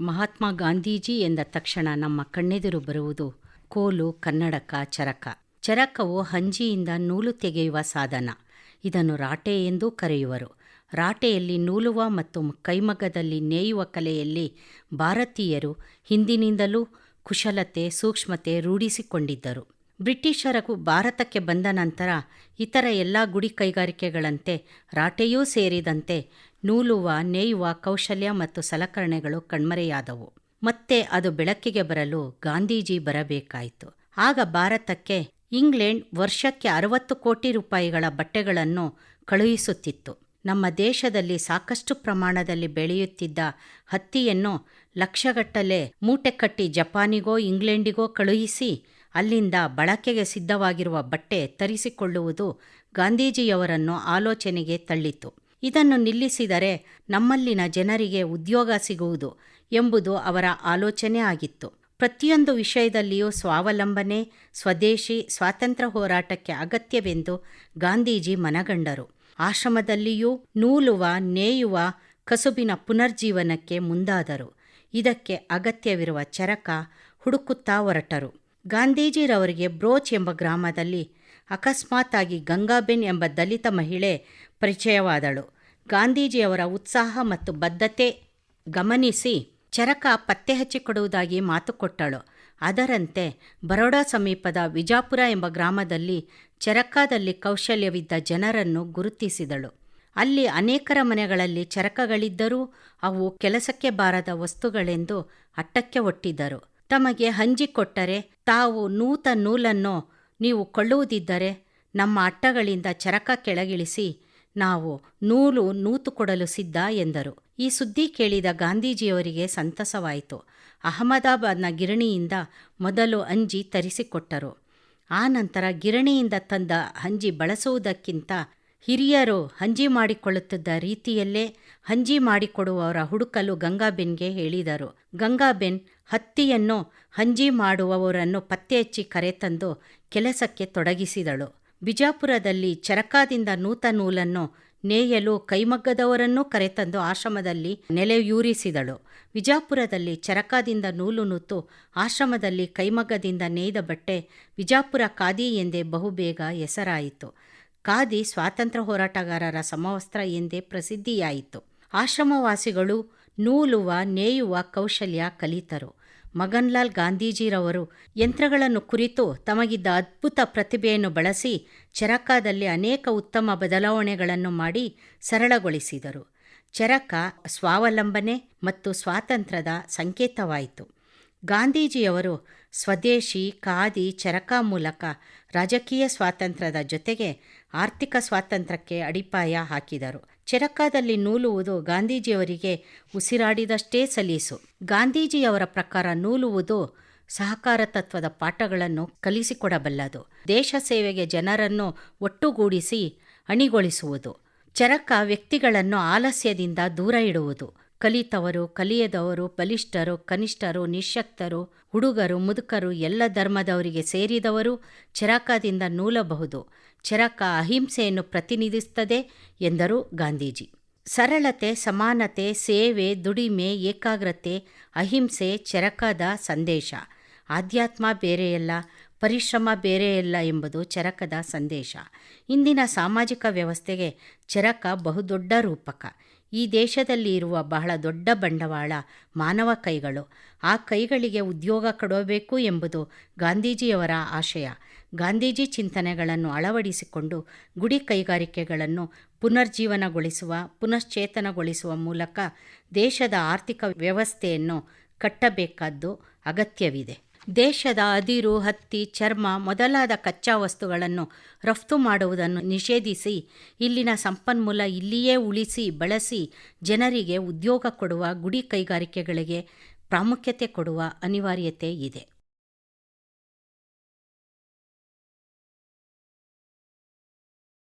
ಮಹಾತ್ಮ ಗಾಂಧೀಜಿ ಎಂದ ತಕ್ಷಣ ನಮ್ಮ ಕಣ್ಣೆದುರು ಬರುವುದು ಕೋಲು, ಕನ್ನಡಕ, ಚರಕ. ಚರಕವು ಹಂಜಿಯಿಂದ ನೂಲು ತೆಗೆಯುವ ಸಾಧನ. ಇದನ್ನು ರಾಟೆ ಎಂದೂ ಕರೆಯುವರು. ರಾಟೆಯಲ್ಲಿ ನೂಲುವ ಮತ್ತು ಕೈಮಗ್ಗದಲ್ಲಿ ನೇಯುವ ಕಲೆಯಲ್ಲಿ ಭಾರತೀಯರು ಹಿಂದಿನಿಂದಲೂ ಕುಶಲತೆ, ಸೂಕ್ಷ್ಮತೆ ರೂಢಿಸಿಕೊಂಡಿದ್ದರು. ಬ್ರಿಟಿಷರು ಭಾರತಕ್ಕೆ ಬಂದ ನಂತರ ಇತರ ಎಲ್ಲ ಗುಡಿ ಕೈಗಾರಿಕೆಗಳಂತೆ ರಾಟೆಯೂ ಸೇರಿದಂತೆ ನೂಲುವ, ನೇಯುವ ಕೌಶಲ್ಯ ಮತ್ತು ಸಲಕರಣೆಗಳು ಕಣ್ಮರೆಯಾದವು. ಮತ್ತೆ ಅದು ಬೆಳಕಿಗೆ ಬರಲು ಗಾಂಧೀಜಿ ಬರಬೇಕಾಯಿತು. ಆಗ ಭಾರತಕ್ಕೆ ಇಂಗ್ಲೆಂಡ್ ವರ್ಷಕ್ಕೆ ಅರವತ್ತು ಕೋಟಿ ರೂಪಾಯಿಗಳ ಬಟ್ಟೆಗಳನ್ನು ಕಳುಹಿಸುತ್ತಿತ್ತು. ನಮ್ಮ ದೇಶದಲ್ಲಿ ಸಾಕಷ್ಟು ಪ್ರಮಾಣದಲ್ಲಿ ಬೆಳೆಯುತ್ತಿದ್ದ ಹತ್ತಿಯನ್ನು ಲಕ್ಷಗಟ್ಟಲೆ ಮೂಟೆ ಕಟ್ಟಿ ಜಪಾನಿಗೋ, ಇಂಗ್ಲೆಂಡಿಗೋ ಕಳುಹಿಸಿ ಅಲ್ಲಿಂದ ಬಳಕೆಗೆ ಸಿದ್ಧವಾಗಿರುವ ಬಟ್ಟೆ ತರಿಸಿಕೊಳ್ಳುವುದು ಗಾಂಧೀಜಿಯವರನ್ನು ಆಲೋಚನೆಗೆ ತಳ್ಳಿತು. ಇದನ್ನು ನಿಲ್ಲಿಸಿದರೆ ನಮ್ಮಲ್ಲಿನ ಜನರಿಗೆ ಉದ್ಯೋಗ ಸಿಗುವುದು ಎಂಬುದು ಅವರ ಆಲೋಚನೆ ಆಗಿತ್ತು. ಪ್ರತಿಯೊಂದು ವಿಷಯದಲ್ಲಿಯೂ ಸ್ವಾವಲಂಬನೆ, ಸ್ವದೇಶಿ ಸ್ವಾತಂತ್ರ್ಯ ಹೋರಾಟಕ್ಕೆ ಅಗತ್ಯವೆಂದು ಗಾಂಧೀಜಿ ಮನಗಂಡರು. ಆಶ್ರಮದಲ್ಲಿಯೂ ನೂಲುವ, ನೇಯುವ ಕಸುಬಿನ ಪುನರ್ಜೀವನಕ್ಕೆ ಮುಂದಾದರು. ಇದಕ್ಕೆ ಅಗತ್ಯವಿರುವ ಚರಕ ಹುಡುಕುತ್ತಾ ಹೊರಟರು. ಗಾಂಧೀಜಿರವರಿಗೆ ಬ್ರೋಚ್ ಎಂಬ ಗ್ರಾಮದಲ್ಲಿ ಅಕಸ್ಮಾತ್ತಾಗಿ ಗಂಗಾಬೆನ್ ಎಂಬ ದಲಿತ ಮಹಿಳೆ ಪರಿಚಯವಾದಳು. ಗಾಂಧೀಜಿಯವರ ಉತ್ಸಾಹ ಮತ್ತು ಬದ್ಧತೆ ಗಮನಿಸಿ ಚರಕ ಪತ್ತೆ ಹಚ್ಚಿಕೊಡುವುದಾಗಿ ಮಾತು ಕೊಟ್ಟಳು. ಅದರಂತೆ ಬರೋಡಾ ಸಮೀಪದ ವಿಜಾಪುರ ಎಂಬ ಗ್ರಾಮದಲ್ಲಿ ಚರಕದಲ್ಲಿ ಕೌಶಲ್ಯವಿದ್ದ ಜನರನ್ನು ಗುರುತಿಸಿದಳು. ಅಲ್ಲಿ ಅನೇಕರ ಮನೆಗಳಲ್ಲಿ ಚರಕಗಳಿದ್ದರೂ ಅವು ಕೆಲಸಕ್ಕೆ ಬಾರದ ವಸ್ತುಗಳೆಂದು ಅಟ್ಟಕ್ಕೆ ಒಟ್ಟಿದ್ದರು. ತಮಗೆ ಹಂಜಿಕೊಟ್ಟರೆ ತಾವು ನೂತ ನೂಲನ್ನು ನೀವು ಕೊಳ್ಳುವುದಿದ್ದರೆ ನಮ್ಮ ಅಟ್ಟಗಳಿಂದ ಚರಕ ಕೆಳಗಿಳಿಸಿ ನಾವು ನೂಲು ನೂತು ಕೊಡಲು ಸಿದ್ಧ ಎಂದರು. ಈ ಸುದ್ದಿ ಕೇಳಿದ ಗಾಂಧೀಜಿಯವರಿಗೆ ಸಂತಸವಾಯಿತು. ಅಹಮದಾಬಾದ್ನ ಗಿರಣಿಯಿಂದ ಮೊದಲು ಅಂಜಿ ತರಿಸಿಕೊಟ್ಟರು. ಆ ನಂತರ ಗಿರಣಿಯಿಂದ ತಂದ ಹಂಜಿ ಬಳಸುವುದಕ್ಕಿಂತ ಹಿರಿಯರು ಹಂಜಿ ಮಾಡಿಕೊಳ್ಳುತ್ತಿದ್ದ ರೀತಿಯಲ್ಲೇ ಹಂಜಿ ಮಾಡಿಕೊಡುವವರ ಹುಡುಕಲು ಗಂಗಾಬೆನ್ಗೆ ಹೇಳಿದರು. ಗಂಗಾಬೆನ್ ಹತ್ತಿಯನ್ನು ಹಂಜಿ ಮಾಡುವವರನ್ನು ಪತ್ತೆ ಹಚ್ಚಿ ಕರೆತಂದು ಕೆಲಸಕ್ಕೆ ತೊಡಗಿಸಿದಳು. ಬಿಜಾಪುರದಲ್ಲಿ ಚರಕಾದಿಂದ ನೂತ ನೂಲನ್ನು ನೇಯಲು ಕೈಮಗ್ಗದವರನ್ನೂ ಕರೆತಂದು ಆಶ್ರಮದಲ್ಲಿ ನೆಲೆಯೂರಿಸಿದಳು. ವಿಜಾಪುರದಲ್ಲಿ ಚರಕಾದಿಂದ ನೂಲು ನೂತು ಆಶ್ರಮದಲ್ಲಿ ಕೈಮಗ್ಗದಿಂದ ನೇಯ್ದ ಬಟ್ಟೆ ವಿಜಾಪುರ ಖಾದಿ ಎಂದೇ ಬಹುಬೇಗ ಹೆಸರಾಯಿತು. ಖಾದಿ ಸ್ವಾತಂತ್ರ್ಯ ಹೋರಾಟಗಾರರ ಸಮವಸ್ತ್ರ ಎಂದೇ ಪ್ರಸಿದ್ಧಿಯಾಯಿತು. ಆಶ್ರಮವಾಸಿಗಳು ನೂಲುವ, ನೇಯುವ ಕೌಶಲ್ಯ ಕಲಿತರು. ಮಗನ್ಲಾಲ್ ಗಾಂಧೀಜಿರವರು ಯಂತ್ರಗಳನ್ನು ಕುರಿತು ತಮಗಿದ್ದ ಅದ್ಭುತ ಪ್ರತಿಭೆಯನ್ನು ಬಳಸಿ ಚರಕದಲ್ಲಿ ಅನೇಕ ಉತ್ತಮ ಬದಲಾವಣೆಗಳನ್ನು ಮಾಡಿ ಸರಳಗೊಳಿಸಿದರು. ಚರಕ ಸ್ವಾವಲಂಬನೆ ಮತ್ತು ಸ್ವಾತಂತ್ರ್ಯದ ಸಂಕೇತವಾಯಿತು. ಗಾಂಧೀಜಿಯವರು ಸ್ವದೇಶಿ, ಖಾದಿ, ಚರಕ ಮೂಲಕ ರಾಜಕೀಯ ಸ್ವಾತಂತ್ರ್ಯದ ಜೊತೆಗೆ ಆರ್ಥಿಕ ಸ್ವಾತಂತ್ರ್ಯಕ್ಕೆ ಅಡಿಪಾಯ ಹಾಕಿದರು. ಚರಕದಲ್ಲಿ ನೂಲುವುದು ಗಾಂಧೀಜಿಯವರಿಗೆ ಉಸಿರಾಡಿದಷ್ಟೇ ಸಲೀಸು. ಗಾಂಧೀಜಿಯವರ ಪ್ರಕಾರ ನೂಲುವುದು ಸಹಕಾರ ತತ್ವದ ಪಾಠಗಳನ್ನು ಕಲಿಸಿಕೊಡಬಲ್ಲದು. ದೇಶ ಸೇವೆಗೆ ಜನರನ್ನು ಒಟ್ಟುಗೂಡಿಸಿ ಅಣಿಗೊಳಿಸುವುದು. ಚರಕ ವ್ಯಕ್ತಿಗಳನ್ನು ಆಲಸ್ಯದಿಂದ ದೂರ ಇಡುವುದು. ಕಲಿತವರು, ಕಲಿಯದವರು, ಬಲಿಷ್ಠರು, ಕನಿಷ್ಠರು, ನಿಶಕ್ತರು, ಹುಡುಗರು, ಮುದುಕರು ಎಲ್ಲ ಧರ್ಮದವರಿಗೆ ಸೇರಿದವರು ಚರಕದಿಂದ ನೂಲಬಹುದು. ಚರಕ ಅಹಿಂಸೆಯನ್ನು ಪ್ರತಿನಿಧಿಸುತ್ತದೆ ಎಂದರು ಗಾಂಧೀಜಿ. ಸರಳತೆ, ಸಮಾನತೆ, ಸೇವೆ, ದುಡಿಮೆ, ಏಕಾಗ್ರತೆ, ಅಹಿಂಸೆ, ಚರಕದ ಸಂದೇಶ. ಆಧ್ಯಾತ್ಮ ಬೇರೆಯಲ್ಲ, ಪರಿಶ್ರಮ ಬೇರೆಯಲ್ಲ ಎಂಬುದು ಚರಕದ ಸಂದೇಶ. ಇಂದಿನ ಸಾಮಾಜಿಕ ವ್ಯವಸ್ಥೆಗೆ ಚರಕ ಬಹುದೊಡ್ಡ ರೂಪಕ. ಈ ದೇಶದಲ್ಲಿ ಇರುವ ಬಹಳ ದೊಡ್ಡ ಬಂಡವಾಳ ಮಾನವ ಕೈಗಳು. ಆ ಕೈಗಳಿಗೆ ಉದ್ಯೋಗ ಕೊಡಬೇಕು ಎಂಬುದು ಗಾಂಧೀಜಿಯವರ ಆಶಯ. ಗಾಂಧೀಜಿ ಚಿಂತನೆಗಳನ್ನು ಅಳವಡಿಸಿಕೊಂಡು ಗುಡಿ ಕೈಗಾರಿಕೆಗಳನ್ನು ಪುನರ್ಜೀವನಗೊಳಿಸುವ, ಪುನಶ್ಚೇತನಗೊಳಿಸುವ ಮೂಲಕ ದೇಶದ ಆರ್ಥಿಕ ವ್ಯವಸ್ಥೆಯನ್ನು ಕಟ್ಟಬೇಕಾದ್ದು ಅಗತ್ಯವಿದೆ. ದೇಶದ ಅದಿರು, ಹತ್ತಿ, ಚರ್ಮ ಮೊದಲಾದ ಕಚ್ಚಾ ವಸ್ತುಗಳನ್ನು ರಫ್ತು ಮಾಡುವುದನ್ನು ನಿಷೇಧಿಸಿ, ಇಲ್ಲಿನ ಸಂಪನ್ಮೂಲ ಇಲ್ಲಿಯೇ ಉಳಿಸಿ, ಬಳಸಿ, ಜನರಿಗೆ ಉದ್ಯೋಗ ಕೊಡುವ ಗುಡಿ ಕೈಗಾರಿಕೆಗಳಿಗೆ ಪ್ರಾಮುಖ್ಯತೆ ಕೊಡುವ ಅನಿವಾರ್ಯತೆ ಇದೆ.